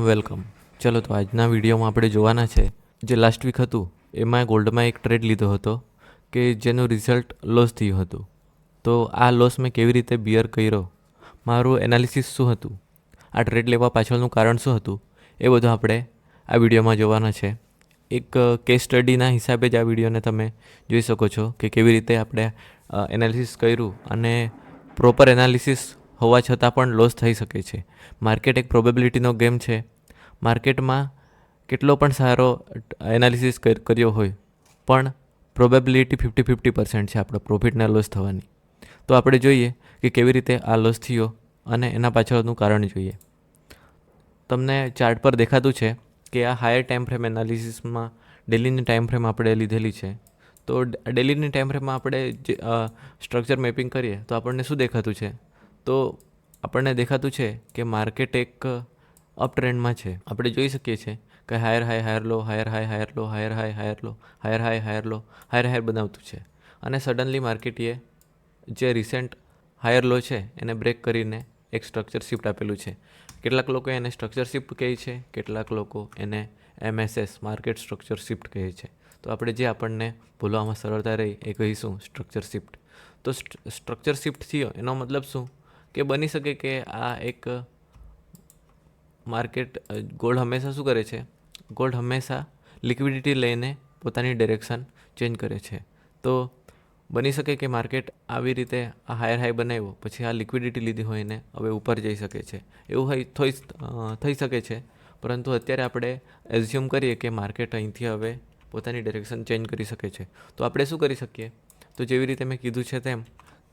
Welcome ચલો, તો આજના વિડીયોમાં આપણે જોવાના છે જે લાસ્ટ વીક હતું, એમાં ગોલ્ડમાં એક ટ્રેડ લીધો હતો કે જેનું રિઝલ્ટ લોસ થયું હતું. તો આ લોસ મેં કેવી રીતે બિયર કર્યો? મારું એનાલિસિસ શું હતું? આ ટ્રેડ લેવા પાછળનું કારણ શું હતું? એ બધું આપણે આ વિડીયોમાં જોવાના છે. એક કેસ સ્ટડીના હિસાબે જ આ વિડીયોને તમે જોઈ શકો છો કે કેવી રીતે આપણે એનાલિસિસ કર્યું અને પ્રોપર એનાલિસિસ હોવા છતાં પણ લોસ થઈ શકે છે. માર્કેટ એક પ્રોબેબિલિટીનો ગેમ છે. માર્કેટમાં કેટલો પણ સારો એનાલિસિસ કર્યો હોય, પણ પ્રોબેબિલિટી ફિફ્ટી ફિફ્ટી પર્સન્ટ છે આપણો પ્રોફિટના લોસ થવાની. તો આપણે જોઈએ કે કેવી રીતે આ લોસ થયો અને એના પાછળનું કારણ જોઈએ. તમને ચાર્ટ પર દેખાતું છે કે આ હાયર ટાઈમ ફ્રેમ એનાલિસિસમાં ડેલીની ટાઈમ ફ્રેમ આપણે લીધેલી છે. તો ડેલીની ટાઈમ ફ્રેમમાં આપણે જે સ્ટ્રક્ચર મેપિંગ કરીએ તો આપણને શું દેખાતું છે? તો આપણને દેખાતું છે કે માર્કેટ એક અપ ટ્રેન્ડમાં છે. આપણે જોઈ શકીએ છીએ કે higher high higher, low, higher high higher, low, higher high higher, low, higher high higher, low, higher higher બનાવતું છે. અને સડનલી માર્કેટીએ જે રિસેન્ટ હાયર લો છે એને બ્રેક કરીને એક સ્ટ્રક્ચર શિફ્ટ આપેલું છે. કેટલાક લોકો એને સ્ટ્રક્ચર શિફ્ટ કહે છે, કેટલાક લોકો એને એમએસએસ માર્કેટ સ્ટ્રક્ચર શિફ્ટ કહે છે. તો આપણે જે આપણને ભૂલવામાં સરળતા રહી એ કહીશું સ્ટ્રક્ચર શિફ્ટ તો સ્ટ્રક્ચર શિફ્ટ થયો એનો મતલબ શું? કે બની શકે કે આ એક માર્કેટ ગોલ્ડ હંમેશા શું કરે છે? ગોલ્ડ હંમેશા લિક્વિડિટી લઈને પોતાની ડિરેક્શન ચેન્જ કરે છે. તો બની શકે કે માર્કેટ આવી રીતે આ હાયર હાઈ બનાવ્યો, પછી આ લિક્વિડિટી લીધી હોય ને હવે ઉપર જઈ શકે છે. એવું હોય, થઈ થઈ શકે છે. પરંતુ અત્યારે આપણે એઝ્યુમ કરીએ કે માર્કેટ અહીંથી હવે પોતાની ડિરેક્શન ચેન્જ કરી શકે છે. તો આપણે શું કરી શકીએ? તો જેવી રીતે મેં કીધું છે તેમ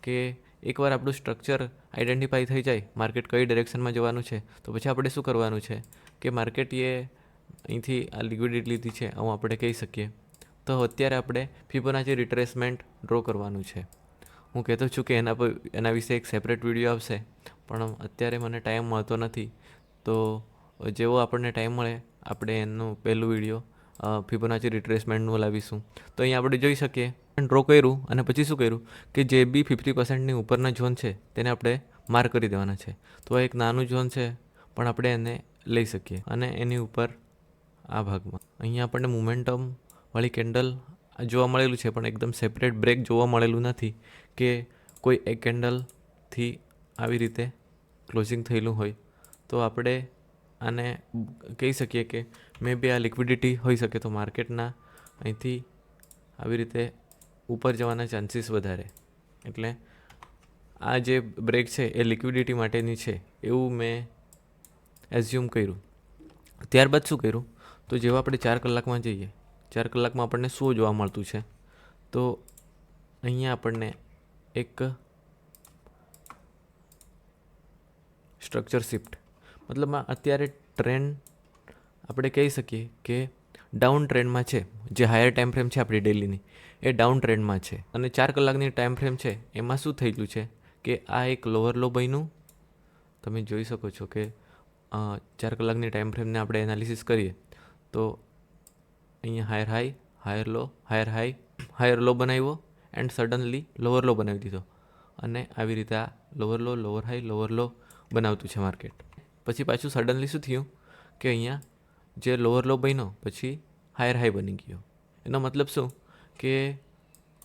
કે એકવાર આપણું સ્ટ્રક્ચર આઈડેન્ટિફાઈ થઈ જાય માર્કેટ કઈ ડિરેક્શનમાં જવાનું છે, તો પછી આપણે શું કરવાનું છે? કે માર્કેટ એ અહીંથી આ લિક્વિડિટી લીધી છે, આવું આપણે કહી શકીએ. તો અત્યારે આપણે ફિબોનાચી રિટ્રેસમેન્ટ ડ્રો કરવાનું છે. હું કહેતો છું કે એના પર એના વિશે એક સેપરેટ વીડિયો આવશે, પણ અત્યારે મને ટાઈમ મળતો નથી. તો જેવો આપણને ટાઈમ મળે, આપણે એનું પહેલું વીડિયો ફિબોનાચી રિટ્રેસમેન્ટનું લાવીશું. તો અહીંયા આપણે જોઈ શકીએ. ડ્રો કર્યું અને પછી શું કર્યું? કે જે બી ફિફ્ટી પર્સન્ટની ઉપરના ઝોન છે, તેને આપણે માર્ક કરી દેવાના છે. તો એક નાનું ઝોન છે, પણ આપણે એને લઈ શકીએ. અને એની ઉપર આ ભાગમાં. અહીંયા આપણને મુમેન્ટમવાળી કેન્ડલ જોવા મળેલું છે, પણ એકદમ સેપરેટ બ્રેક જોવા મળેલું નથી કે કોઈ એક કેન્ડલથી આવી રીતે ક્લોઝિંગ થયેલું હોય. તો આપણે આને કહી શકીએ કે મે બી આ લિક્વિડિટી હોઈ શકે તો માર્કેટના અહીંથી આવી રીતે ઉપર જવાના ચાન્સીસ વધારે. એટલે આ જે બ્રેક છે એ લિક્વિડિટી માટેની છે એવું મેં એઝ્યુમ કર્યું. ત્યારબાદ શું કર્યું? તો જેવા આપણે ચાર કલાકમાં જઈએ, ચાર કલાકમાં આપણને શું જોવા મળતું છે. તો અહીંયા આપણને એક સ્ટ્રક્ચર શિફ્ટ મતલબમાં અત્યારે ટ્રેન્ડ આપણે કહી શકીએ કે ડાઉન ટ્રેન્ડમાં છે, જે હાયર ટાઈમ ફ્રેમ છે આપણી ડેલીની એ ડાઉન ટ્રેન્ડમાં છે. અને ચાર કલાકની ટાઈમ ફ્રેમ છે, એમાં શું થયેલું છે કે આ એક લોઅર લો બન્યું? તમે જોઈ શકો છો કે ચાર કલાકની ટાઈમ ફ્રેમને આપણે એનાલિસિસ કરીએ, તો અહીંયા higher high higher low higher high higher low બનાવ્યો એન્ડ સડનલી લોઅર લો બનાવી દીધો. અને આવી રીતે આ lower low lower high lower low બનાવતું છે માર્કેટ પછી પાછું સડનલી શું થયું કે અહીંયા જે લોઅર લો બન્યો, પછી હાયર હાઈ બની ગયો. એનો મતલબ શું? કે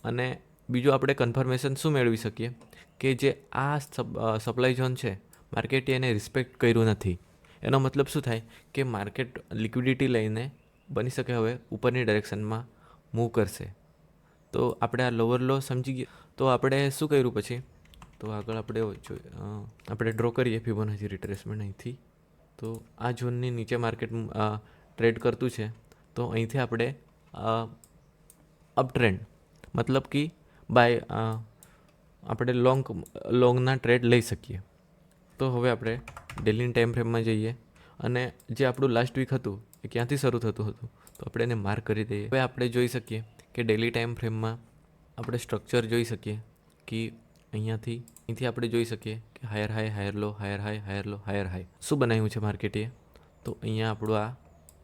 અને બીજું આપણે કન્ફર્મેશન શું મેળવી શકીએ? કે જે આ સપ્લાય ઝોન છે માર્કેટે એને રિસ્પેક્ટ કર્યું નથી. એનો મતલબ શું થાય? કે માર્કેટ લિક્વિડિટી લઈને બની શકે હવે ઉપરની ડાયરેક્શનમાં મૂવ કરશે. તો આપણે આ લોઅર લો સમજી ગયા. તો આપણે શું કર્યું પછી? તો આગળ આપણે આપણે ડ્રો કરીએ ફિબોનાચી રિટ્રેસમેન્ટ અહીંથી. તો આ ઝોનની નીચે માર્કેટ ટ્રેડ કરતું છે. તો અહીંથી આપણે અપ ટ્રેન્ડ મતલબ કે બાય આપણે લોંગ લોંગના ટ્રેડ લઈ શકીએ. તો હવે આપણે ડેલીની ટાઈમ ફ્રેમમાં જઈએ. અને જે આપણું લાસ્ટ વીક હતું, એ ક્યાંથી શરૂ થતું હતું? તો આપણે એને માર્ક કરી દઈએ. હવે આપણે જોઈ શકીએ કે ડેલી ટાઈમ ફ્રેમમાં આપણે સ્ટ્રક્ચર જોઈ શકીએ કે અહીંયાથી અહીંથી આપણે જોઈ શકીએ કે higher high higher low higher high higher low higher high શું બનાવ્યું છે માર્કેટે તો અહીંયા આપણું આ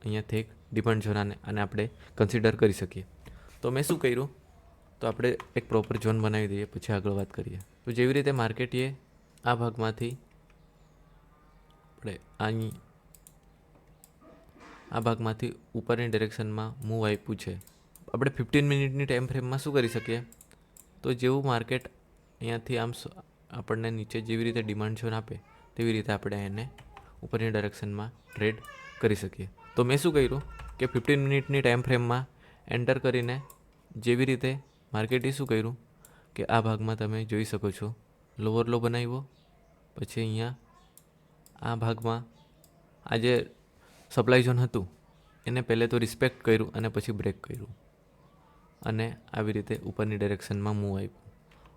અહીંયાથી એક ડિપેન્ડ ઝોનાને આને આપણે કન્સિડર કરી શકીએ. તો મેં શું કર્યું? તો આપણે એક પ્રોપર ઝોન બનાવી દઈએ, પછી આગળ વાત કરીએ. તો જેવી રીતે માર્કેટીએ આ ભાગમાંથી, આપણે અહીં આ ભાગમાંથી ઉપરની ડિરેક્શનમાં મૂવ આપ્યું છે. આપણે ફિફ્ટીન મિનિટની ટાઈમ ફ્રેમમાં શું કરી શકીએ? તો જેવું માર્કેટ અહીંયાથી આમ આપણને નીચે જેવી રીતે ડિમાન્ડ ઝોન આપે, તેવી રીતે આપણે એને ઉપરની ડાયરેક્શનમાં ટ્રેડ કરી શકીએ. તો મેં શું કર્યું કે ફિફ્ટીન મિનિટની ટાઈમ ફ્રેમમાં એન્ટર કરીને જેવી રીતે માર્કેટે શું કર્યું કે આ ભાગમાં તમે જોઈ શકો છો લોવર લો બનાવ્યો, પછી અહીંયા આ ભાગમાં આ જે સપ્લાય ઝોન હતું, એને પહેલે તો રિસ્પેક્ટ કર્યું અને પછી બ્રેક કર્યું. અને આવી રીતે ઉપરની ડાયરેક્શનમાં મૂવ આપ્યું.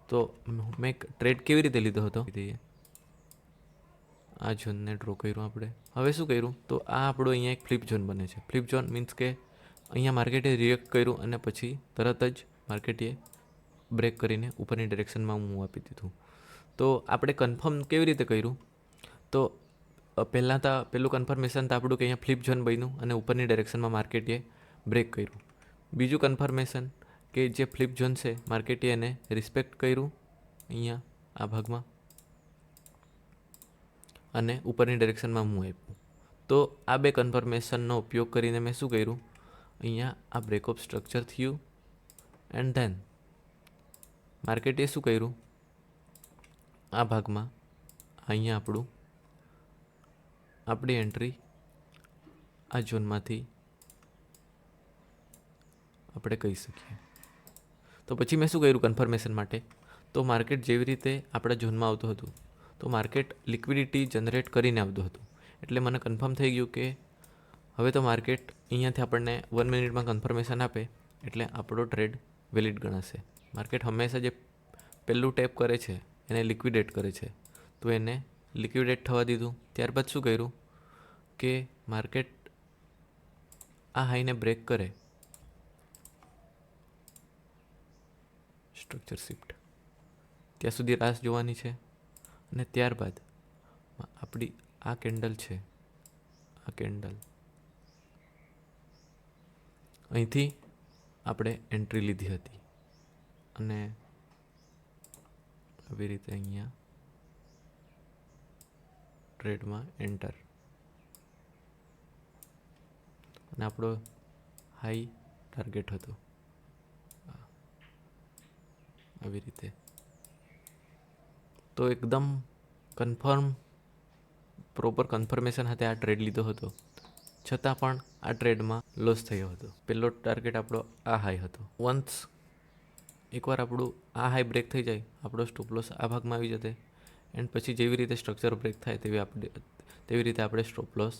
તો મેં એક ટ્રેડ કેવી રીતે લીધો હતો? આ ઝોનને ડ્રો કર્યું આપણે. હવે શું કર્યું? તો આ આપણો અહીંયા એક ફ્લિપ ઝોન બને છે. ફ્લિપ ઝોન મીન્સ કે અહીંયા માર્કેટે રિએક્ટ કર્યું અને પછી તરત જ માર્કેટે બ્રેક કરીને ઉપરની ડિરેક્શનમાં મૂવ આપી દીધું. તો આપણે કન્ફર્મ કેવી રીતે કર્યું? તો પહેલાં તો પેલું કન્ફર્મેશન તો આપણું કે અહીંયા ફ્લિપ ઝોન બન્યું અને ઉપરની ડિરેક્શનમાં માર્કેટે બ્રેક કર્યું. બીજું કન્ફર્મેશન કે જે ફ્લિપ ઝોન છે માર્કેટે એને રિસ્પેક્ટ કર્યું અહીંયા આ ભાગમાં. અને ઉપરની ડિરેક્શનમાં મૂવ આપ્યું. તો આ બે કન્ફર્મેશનનો ઉપયોગ કરીને મેં શું કર્યું? અહીંયા આ બ્રેકઅપ સ્ટ્રક્ચર થયું. એન્ડ ધેન માર્કેટે શું કર્યું? આ ભાગમાં અહીંયા આપણું, આપણી એન્ટ્રી આ ઝોનમાંથી આપણે કહી શકીએ. તો પછી મેં શું કર્યું કન્ફર્મેશન માટે? તો માર્કેટ જેવી રીતે આપણા ઝોનમાં આવતું હતું, તો માર્કેટ લિક્વિડિટી જનરેટ કરીને આવતું હતું. એટલે મને કન્ફર્મ થઈ ગયું કે હવે તો માર્કેટ અહીંયાથી આપણને વન મિનિટમાં કન્ફર્મેશન આપે, એટલે આપણો ટ્રેડ વેલિડ ગણાશે. માર્કેટ હંમેશા જે પહેલું ટેપ કરે છે, એને લિક્વિડેટ કરે છે. તો એને લિક્વિડેટ થવા દીધું. ત્યારબાદ શું કર્યું કે માર્કેટ આ હાઈને બ્રેક કરે. સ્ટ્રક્ચર શિફ્ટ ત્યાં સુધી રાસ જોવાની છે અને ત્યારબાદ આપણી આ કેન્ડલ છે. આ કેન્ડલ. અહીંથી આપણે એન્ટ્રી લીધી હતી. અને આવી રીતે અહીંયા ટ્રેડમાં એન્ટર અને આપણો હાઈ ટાર્ગેટ હતો આ. આવી રીતે. તો એકદમ કન્ફર્મ પ્રોપર કન્ફર્મેશન સાથે આ ટ્રેડ લીધો હતો. છતાં પણ આ ટ્રેડમાં લોસ થયો હતો. પહેલો ટાર્ગેટ આપણો આ હાઈ હતો. વન્સ એકવાર આપણું આ હાઈ બ્રેક થઈ જાય, આપણો સ્ટોપ લોસ આ ભાગમાં આવી જતે એન્ડ પછી જેવી રીતે સ્ટ્રક્ચર બ્રેક થાય તેવી આપણે, તેવી રીતે આપણે સ્ટોપ લોસ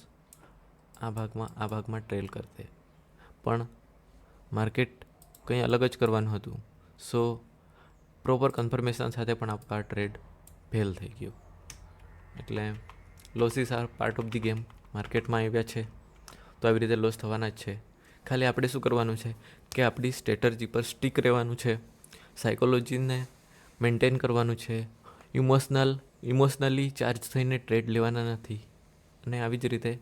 આ ભાગમાં આ ભાગમાં ટ્રેલ કરતે પણ માર્કેટ કંઈ અલગ જ કરવાનું હતું. સો પ્રોપર કન્ફર્મેશન સાથે પણ આપવા ટ્રેડ ફેલ થઈ ગયો. એટલે losses are part of the game માર્કેટમાં આવ્યા છે. તો આવી રીતે લોસ થવાના જ છે. ખાલી આપણે શું કરવાનું છે? કે આપણી સ્ટ્રેટર્જી પર સ્ટીક રહેવાનું છે. સાયકોલોજીને મેન્ટેન કરવાનું છે. ઇમોશનલ ઇમોશનલી ચાર્જ થઈને ટ્રેડ લેવાના નથી. અને આવી જ રીતે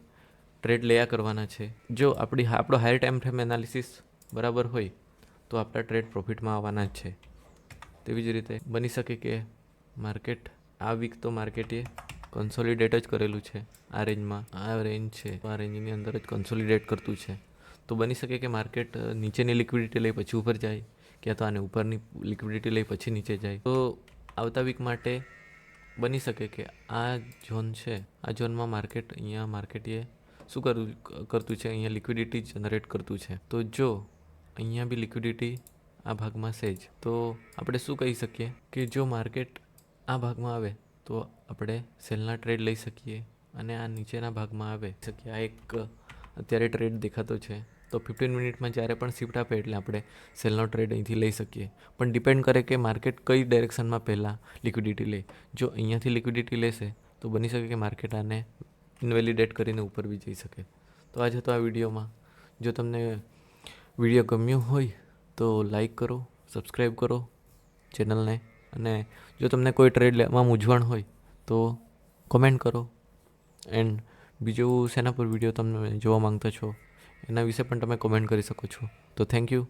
ટ્રેડ લેયા કરવાના છે. જો આપણી, આપણો હાયર ટાઈમ ફ્રેમ એનાલિસિસ બરાબર હોય, તો આપણા ટ્રેડ પ્રોફિટમાં આવવાના જ છે. તેવી જ રીતે બની શકે કે માર્કેટ, આ વીક તો માર્કેટે કન્સોલિડેટ જ કરેલું છે. આ રેન્જમાં આ રેન્જ છે, આ રેન્જની અંદર જ કન્સોલિડેટ કરતું છે. તો બની શકે કે માર્કેટ નીચેની લિક્વિડિટી લઈ પછી ઉપર જાય, ક્યાં તો આને ઉપરની લિક્વિડિટી લઈ પછી નીચે જાય. તો આવતા વીક માટે બની શકે કે આ ઝોન છે, આ ઝોનમાં માર્કેટ અહીંયા માર્કેટે શું કરવું કરતું છે? અહીંયા લિક્વિડિટી જનરેટ કરતું છે. તો જો અહીંયા બી લિક્વિડિટી આ ભાગમાં છે જ તો આપણે શું કહી શકીએ કે જો માર્કેટ આ ભાગમાં આવે, તો આપણે સેલના ટ્રેડ લઈ શકીએ અને આ નીચેના ભાગમાં આવે. શકીએ આ એક, અત્યારે ટ્રેડ દેખાતો છે. તો ફિફ્ટીન મિનિટમાં જ્યારે પણ શિફ્ટ આપે એટલે આપણે સેલનો ટ્રેડ અહીંથી લઈ શકીએ. પણ ડિપેન્ડ કરે કે માર્કેટ કઈ ડાયરેક્શનમાં પહેલાં લિક્વિડિટી લે. જો અહીંયાથી લિક્વિડિટી લેશે, તો બની શકે કે માર્કેટ આને ઇન્વેલિડેટ કરીને ઉપર બી જઈ શકે. તો આજે તો આ વિડીયોમાં. જો તમને વીડિયો ગમ્યો હોય તો લાઈક કરો સબસ્ક્રાઈબ કરો ચેનલને અને જો તમને કોઈ ટ્રેડ લેવામાં મૂંઝવણ હોય, તો કોમેન્ટ કરો. એન્ડ બીજું શેના પર વીડિયો તમે જોવા માંગતા છો, એના વિશે પણ તમે કોમેન્ટ કરી શકો છો. તો થેન્ક યુ